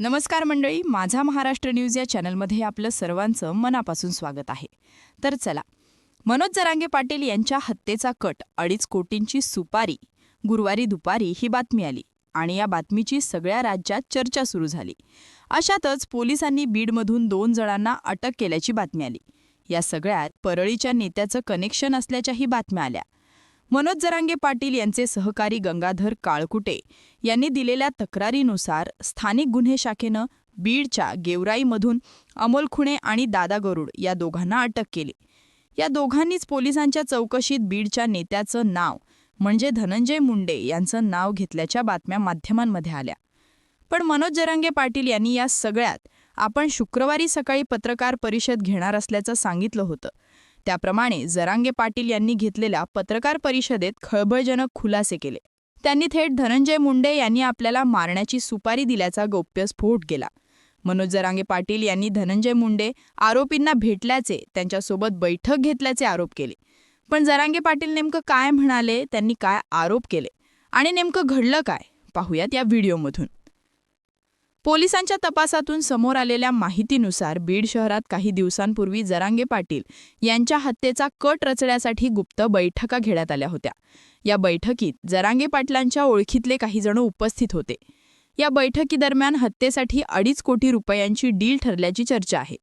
नमस्कार मंडळी माझा महाराष्ट्र न्यूज या चॅनलमध्ये आपलं सर्वांचं मनापासून स्वागत आहे. तर चला मनोज जरांगे पाटील यांच्या हत्येचा कट अडीच कोटींची सुपारी गुरुवारी दुपारी ही बातमी आली आणि या बातमीची सगळ्या राज्यात चर्चा सुरू झाली. अशातच पोलिसांनी बीडमधून दोन जणांना अटक केल्याची बातमी आली. या सगळ्यात परळीच्या नेत्याचं कनेक्शन असल्याच्याही बातम्या आल्या. मनोज जरांगे पाटील यांचे सहकारी गंगाधर काळकुटे यांनी दिलेल्या तक्रारीनुसार स्थानिक गुन्हे शाखेनं बीडच्या गेवराईमधून अमोल खुणे आणि दादा गरुड या दोघांना अटक केली. या दोघांनीच पोलिसांच्या चौकशीत बीडच्या नेत्याचं नाव म्हणजे धनंजय मुंडे यांचं नाव घेतल्याच्या बातम्या माध्यमांमध्ये आल्या. पण मनोज जरांगे पाटील यांनी या सगळ्यात आपण शुक्रवारी सकाळी पत्रकार परिषद घेणार असल्याचं सांगितलं होतं. त्याप्रमाणे जरांगे पाटील यांनी घेतलेल्या पत्रकार परिषदेत खळबळजनक खुलासे केले. त्यांनी थेट धनंजय मुंडे यांनी आपल्याला मारण्याची सुपारी दिल्याचा गौप्यस्फोट केला. मनोज जरांगे पाटील यांनी धनंजय मुंडे आरोपींना भेटल्याचे त्यांच्यासोबत बैठक घेतल्याचे आरोप केले. पण जरांगे पाटील नेमकं काय म्हणाले त्यांनी काय आरोप केले? आणि नेमकं घडलं काय? पाहूयात या व्हिडिओमधून. पोलिसांच्या तपासातून समोर आलेल्या माहितीनुसार बीड शहरात काही दिवसांपूर्वी जरांगे पाटील यांच्या हत्येचा कट रचण्यासाठी गुप्त बैठका घेण्यात आल्या होत्या. या बैठकीत जरांगे पाटलांच्या ओळखीतले काही जण उपस्थित होते. या बैठकीदरम्यान हत्येसाठी अडीच कोटी रुपयांची डील ठरल्याची चर्चा आहे.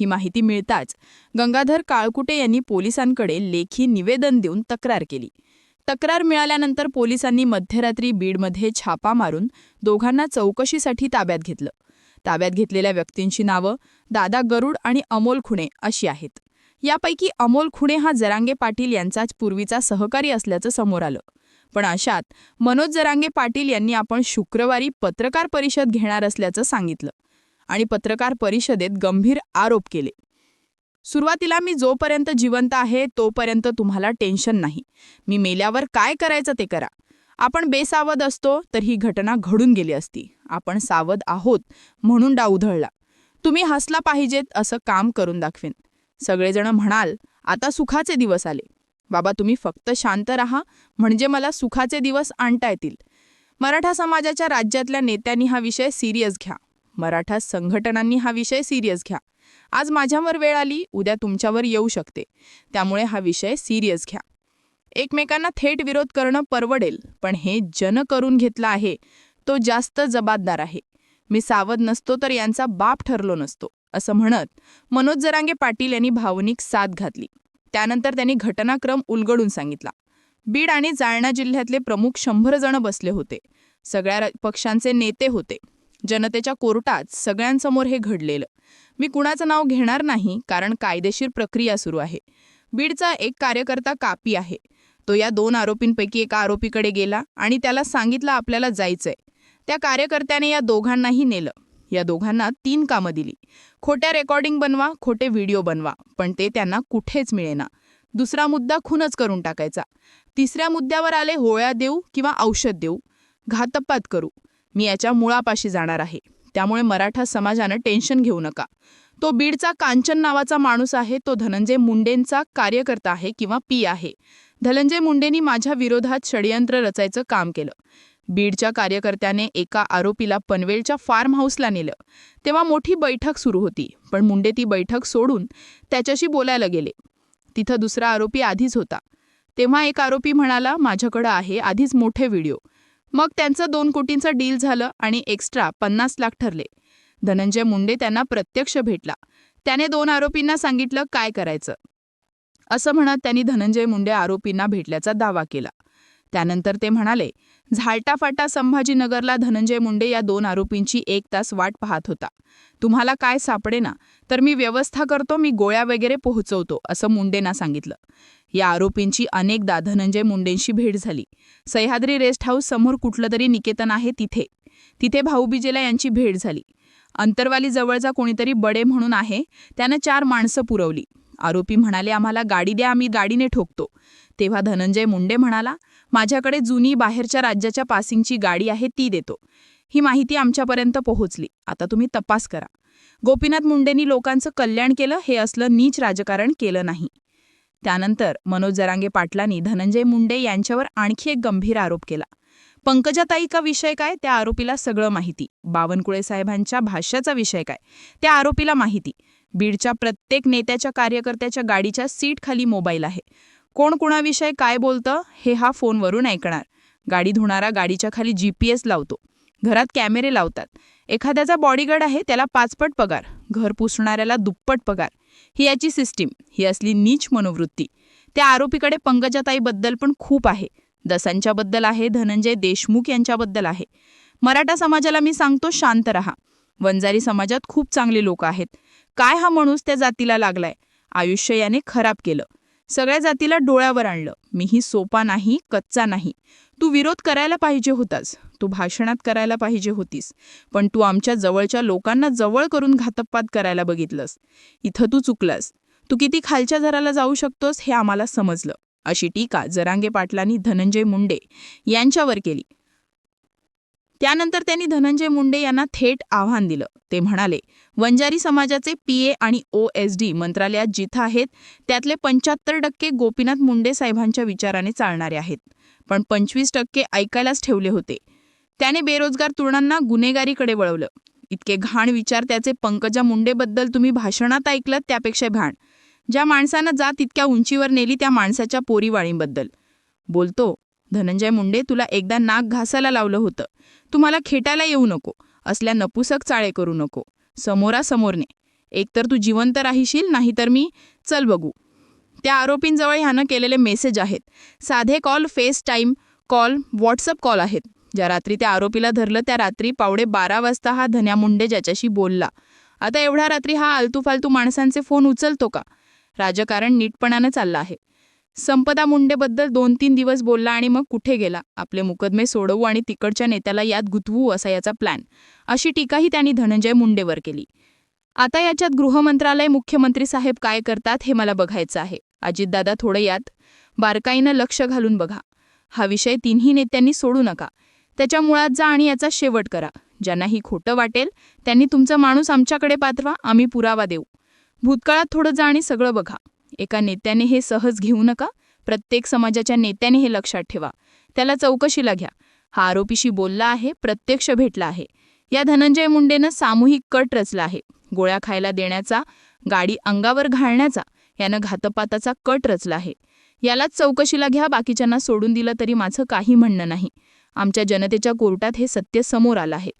ही माहिती मिळताच गंगाधर काळकुटे यांनी पोलिसांकडे लेखी निवेदन देऊन तक्रार केली. तक्रार मिळाल्यानंतर पोलिसांनी मध्यरात्री बीडमध्ये छापा मारून दोघांना चौकशीसाठी ताब्यात घेतलं. ताब्यात घेतलेल्या व्यक्तींची नावं दादा गरुड आणि अमोल खुणे अशी आहेत. यापैकी अमोल खुणे हा जरांगे पाटील यांचाच पूर्वीचा सहकारी असल्याचं समोर आलं. पण अशात मनोज जरांगे पाटील यांनी आपण शुक्रवारी पत्रकार परिषद घेणार असल्याचं सांगितलं आणि पत्रकार परिषदेत गंभीर आरोप केले. सुरुवातीला मी जोपर्यंत जिवंत आहे तोपर्यंत तुम्हाला टेन्शन नाही. मी मेल्यावर काय करायचं ते करा. आपण बेसावध असतो तर ही घटना घडून गेली असती. आपण सावध आहोत म्हणून डाउधळला तुम्ही हसला पाहिजेत असं काम करून दाखवेन. सगळेजण म्हणाल आता सुखाचे दिवस आले. बाबा तुम्ही फक्त शांत राहा म्हणजे मला सुखाचे दिवस आणता येतील. मराठा समाजाच्या राज्यातल्या नेत्यांनी हा विषय सिरियस घ्या. मराठा संघटनांनी हा विषय सिरियस घ्या. आज माझ्यावर वेळ आली उद्या तुमच्यावर येऊ शकते. त्यामुळे हा विषय सिरियस घ्या. एकमेकांना थेट विरोध करणं परवडेल पण हे जन करून घेतला आहे तो जास्त जबाबदार आहे. मी सावध नसतो तर यांचा बाप ठरलो नसतो असं म्हणत मनोज जरांगे पाटील यांनी भावनिक साथ घातली. त्यानंतर त्यांनी घटनाक्रम उलगडून सांगितला. बीड आणि जालना जिल्ह्यातले प्रमुख शंभर जण बसले होते. सगळ्या पक्षांचे नेते होते. जनतेच्या कोर्टात सगळ्यांसमोर हे घडलेलं. मी कुणाचं नाव घेणार नाही कारण कायदेशीर प्रक्रिया सुरू आहे. बीडचा एक कार्यकर्ता कापी आहे. तो या दोन आरोपींपैकी एका आरोपीकडे गेला आणि त्याला सांगितलं आपल्याला जायचंय. त्या कार्यकर्त्याने या दोघांनाही नेलं. या दोघांना तीन कामं दिली. खोट्या रेकॉर्डिंग बनवा खोटे व्हिडिओ बनवा पण ते त्यांना कुठेच मिळेना. दुसरा मुद्दा खूनच करून टाकायचा. तिसऱ्या मुद्द्यावर आले होळ्या देऊ किंवा औषध देऊ. घातपात करू. मी याच्या मुळापाशी जाणार आहे. त्यामुळे मराठा समाजानं टेन्शन घेऊ नका. तो बीडचा कांचन नावाचा माणूस आहे तो धनंजय मुंडेंचा कार्यकर्ता आहे किंवा पी आहे. धनंजय मुंडेंनी माझ्या विरोधात षडयंत्र रचायचं काम केलं. बीडच्या कार्यकर्त्याने एका आरोपीला पनवेलच्या फार्म हाऊसला नेलं. तेव्हा मोठी बैठक सुरू होती पण मुंडे ती बैठक सोडून त्याच्याशी बोलायला गेले. तिथं दुसरा आरोपी आधीच होता. तेव्हा एक आरोपी म्हणाला माझ्याकडं आहे आधीच मोठे व्हिडिओ. मग त्यांचं दोन कोटींचं डील झालं आणि एक्स्ट्रा पन्नास लाख ठरले. धनंजय मुंडे त्यांना प्रत्यक्ष भेटला. त्याने दोन आरोपींना सांगितलं काय करायचं. असं म्हणत त्यांनी धनंजय मुंडे आरोपींना भेटल्याचा दावा केला. त्यानंतर ते म्हणाले झालटाफाटा संभाजीनगरला धनंजय मुंडे या दोन आरोपींची एक तास वाट पाहत होता. तुम्हाला काय सापडे ना तर मी व्यवस्था करतो मी गोळ्या वगैरे पोहोचवतो असं मुंडेंना सांगितलं. या आरोपींची अनेकदा धनंजय मुंडेंशी भेट झाली. सह्याद्री रेस्ट हाऊस समोर कुठलं तरी निकेतन आहे तिथे. तिथे भाऊबीजेला यांची भेट झाली. अंतरवाली जवळचा कोणीतरी बडे म्हणून आहे त्यानं चार माणसं पुरवली. आरोपी म्हणाले आम्हाला गाडी द्या आम्ही गाडीने ठोकतो. तेव्हा धनंजय मुंडे म्हणाला माझ्याकडे जुनी बाहेरच्या राज्याच्या पासिंगची गाडी आहे ती देतो. ही माहिती आमच्यापर्यंत पोहोचली. आता तुम्ही तपास करा. गोपीनाथ मुंडेंनी लोकांचं कल्याण केलं हे असलं नीच राजकारण केलं नाही. त्यानंतर मनोज जरांगे पाटलांनी धनंजय मुंडे यांच्यावर आणखी एक गंभीर आरोप केला. पंकजाताई का विषय काय? त्या आरोपीला सगळं माहिती. बावनकुळे साहेबांच्या भाष्याचा विषय काय? त्या आरोपीला माहिती. बीडच्या प्रत्येक नेत्याच्या कार्यकर्त्याच्या गाडीच्या सीट खाली मोबाईल आहे. कोण कुणाविषयी काय बोलतं हे हा फोनवरून ऐकणार. गाडी धुणारा गाडीच्या खाली जी पी एस लावतो. घरात कॅमेरे लावतात. एखाद्याचा बॉडीगार्ड आहे त्याला पाचपट पगार. घर पुसणाऱ्याला दुप्पट पगार. ही याची सिस्टीम ही असली नीच मनोवृत्ती. त्या आरोपीकडे पंकजाताईबद्दल पण खूप आहे. दसांच्याबद्दल आहे धनंजय देशमुख यांच्याबद्दल आहे. मराठा समाजाला मी सांगतो शांत रहा. वंजारी समाजात खूप चांगले लोक आहेत. काय हा माणूस त्या जातीला लागलाय? आयुष्य याने खराब केलं. सगळ्या जातीला डोळ्यावर आणलं. मीही सोपा नाही कच्चा नाही. तू विरोध करायला पाहिजे होतास. तू भाषणात करायला पाहिजे होतीस. पण तू आमच्या जवळच्या लोकांना जवळ करून घातपात करायला बघितलंस. इथं तू चुकलास. तू किती खालच्या झराला जाऊ शकतोस हे आम्हाला समजलं. अशी टीका जरांगे पाटलांनी धनंजय मुंडे यांच्यावर केली. त्यानंतर त्यांनी धनंजय मुंडे यांना थेट आव्हान दिलं. ते म्हणाले वंजारी समाजाचे पीए आणि ओ एस डी मंत्रालयात जिथं आहेत त्यातले पंच्याहत्तर टक्के गोपीनाथ मुंडे साहेबांच्या विचाराने चालणारे आहेत. पण पंचवीस टक्के ऐकायलाच ठेवले होते. त्याने बेरोजगार तरुणांना गुन्हेगारीकडे वळवलं. इतके घाण विचार त्याचे पंकजा मुंडेबद्दल तुम्ही भाषणात ऐकलं त्यापेक्षा घाण. ज्या माणसानं जात इतक्या उंचीवर नेली त्या माणसाच्या पोरीवाळींबद्दल. बोलतो धनंजय मुंडे तुला एकदा नाक घासायला लावलं होतं. तुम्हाला खेटायला येऊ नको. असल्या नपुसक चाळे करू नको. समोरासमोरने एकतर तू जिवंत राहिशील नाहीतर मी. चल बघू. त्या आरोपींजवळ ह्यानं केलेले मेसेज आहेत. साधे call FaceTime call WhatsApp call आहेत. ज्या रात्री त्या आरोपीला धरलं त्या रात्री पावडे बारा वाजता हा धन्या मुंडे ज्याच्याशी बोलला. आता एवढ्या रात्री हा आलतूफालतू माणसांचे फोन उचलतो का? राजकारण नीटपणानं चाललं आहे. संपदा मुंडेबद्दल दोन तीन दिवस बोलला आणि मग कुठे गेला? आपले मुकदमे सोडवू आणि तिकडच्या नेत्याला यात गुंतवू असा याचा प्लॅन अशी टीकाही त्यांनी धनंजय मुंडेवर केली. आता याच्यात गृहमंत्रालय मुख्यमंत्री साहेब काय करतात हे मला बघायचं आहे. अजितदादा थोडं यात. बारकाईनं लक्ष घालून बघा. हा विषय तिन्ही नेत्यांनी सोडू नका. त्याच्या मुळात जा आणि याचा शेवट करा. ज्यांनाही खोटं वाटेल त्यांनी तुमचा माणूस आमच्याकडे पाठवा आम्ही पुरावा देऊ. भूतकाळात थोडं जा आणि सगळं बघा. एका नेत्याने हे सहज घेऊ नका. प्रत्येक समाजाच्या नेत्याने हे लक्षात ठेवा. त्याला चौकशीला घ्या. हा आरोपीशी बोलला आहे प्रत्यक्ष भेटला आहे. या धनंजय मुंडेनं सामूहिक कट रचला आहे. गोळ्या खायला देण्याचा गाडी अंगावर घालण्याचा यानं घातपाताचा कट रचला आहे. यालाच चौकशीला घ्या बाकीच्यांना सोडून दिलं तरी माझं काही म्हणणं नाही. आमच्या जनतेच्या कोर्टात हे सत्य समोर आलं आहे.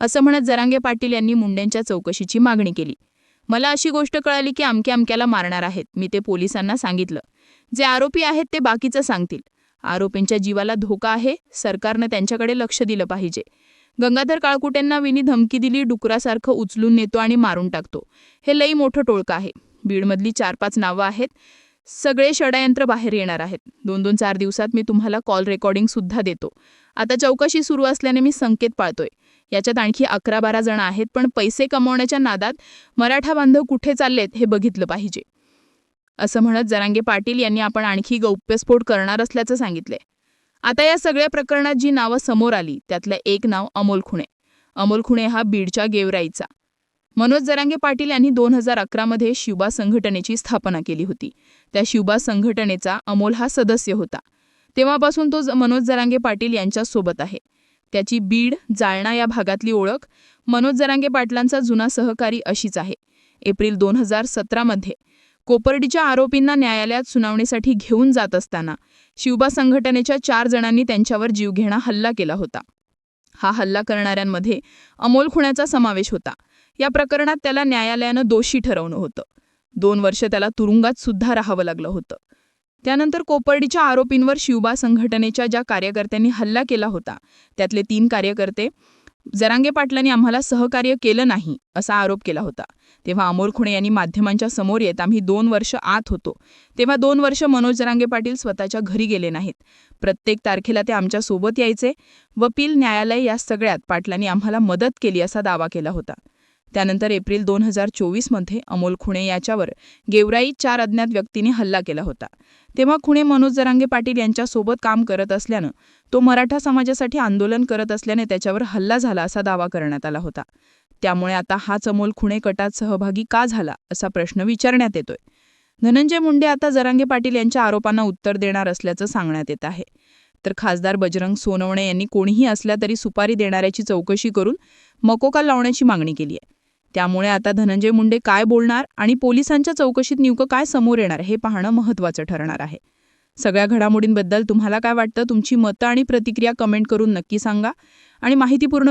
असं म्हणत जरांगे पाटील यांनी मुंडेंच्या चौकशीची मागणी केली. मला अशी गोष्ट कळाली की अमक्या अमक्याला मारणार आहेत. मी ते पोलिसांना सांगितलं. जे आरोपी आहेत ते बाकीचं सांगतील. आरोपींच्या जीवाला धोका आहे. सरकारनं त्यांच्याकडे लक्ष दिलं पाहिजे. गंगाधर काळकुटेंना विनी धमकी दिली डुकरासारखं उचलून नेतो आणि मारून टाकतो. हे लई मोठं टोळकं आहे. बीडमधली चार पाच नावं आहेत. सगळे षडयंत्र बाहेर येणार आहेत. दोन दोन चार दिवसात मी तुम्हाला कॉल रेकॉर्डिंग सुद्धा देतो. आता चौकशी सुरू असल्याने मी संकेत पाळतोय. याच्यात आणखी अकरा बारा जण आहेत पण पैसे कमवण्याच्या नादात मराठा बांधव कुठे चाललेत हे बघितलं पाहिजे. असं म्हणत जरांगे पाटील यांनी आपण आणखी गौप्यस्फोट करणार असल्याचं सांगितलंय. आता या सगळ्या प्रकरणात जी नावं समोर आली त्यातलं एक नाव अमोल खुणे. अमोल खुणे हा बीडच्या गेवराईचा. मनोज जरांगे पाटील यांनी दोन हजार अकरामध्ये शिवबा संघटनेची स्थापना केली होती. त्या शिवबा संघटनेचा अमोल हा सदस्य होता. तेव्हापासून तो मनोज जरांगे पाटील यांच्यासोबत आहे. त्याची बीड जालना या भागातली ओळख मनोज जरांगे पाटलांचा जुना सहकारी अशीच आहे. एप्रिल दोन हजार सतरामध्ये कोपर्डीच्या आरोपींना न्यायालयात सुनावणीसाठी घेऊन जात असताना शिवबा संघटनेच्या चार जणांनी त्यांच्यावर जीवघेणा हल्ला केला होता. हा हल्ला करणाऱ्यांमध्ये अमोल खुण्याचा समावेश होता. या प्रकरणात त्याला न्यायालयानं दोषी ठरवणं होतं. दोन वर्ष त्याला तुरुंगात सुद्धा राहावं लागलं होतं. त्यानंतर कोपर्डीच्या आरोपींवर शिवबा संघटनेच्या ज्या कार्यकर्त्यांनी हल्ला केला होता त्यातले तीन कार्यकर्ते जरांगे पाटलांनी आम्हाला सहकार्य केलं नाही असा आरोप केला होता. तेव्हा अमोल खुणे यांनी माध्यमांच्या समोर येत आम्ही दोन वर्ष आत होतो. तेव्हा दोन वर्ष मनोज जरांगे पाटील स्वतःच्या घरी गेले नाहीत. प्रत्येक तारखेला ते आमच्यासोबत यायचे. वकील न्यायालय या सगळ्यात पाटलांनी आम्हाला मदत केली असा दावा केला होता. त्यानंतर एप्रिल दोन हजार चोवीसमध्ये अमोल खुणे याच्यावर गेवराई चार अज्ञात व्यक्तींनी हल्ला केला होता. तेव्हा खुणे मनोज जरांगे पाटील यांच्यासोबत काम करत असल्यानं तो मराठा समाजासाठी आंदोलन करत असल्याने त्याच्यावर हल्ला झाला असा दावा करण्यात आला होता. त्यामुळे आता हाच अमोल खुणे कटात सहभागी का झाला असा प्रश्न विचारण्यात येतोय. धनंजय मुंडे आता जरांगे पाटील यांच्या आरोपांना उत्तर देणार असल्याचं सांगण्यात येत आहे. तर खासदार बजरंग सोनवणे यांनी कोणीही असल्या तरी सुपारी देणाऱ्याची चौकशी करून मकोका लावण्याची मागणी केली आहे त्यामुळे आता धनंजय मुंडे काय बोलणार आणि पोलिसांच्या चौकशीत नेमकं काय समोर येणार हे पाहणं महत्त्वाचं ठरणार आहे. सगळ्या घडामोडींबद्दल तुम्हाला काय वाटतं? तुमची मतं आणि प्रतिक्रिया कमेंट करून नक्की सांगा. आणि माहितीपूर्ण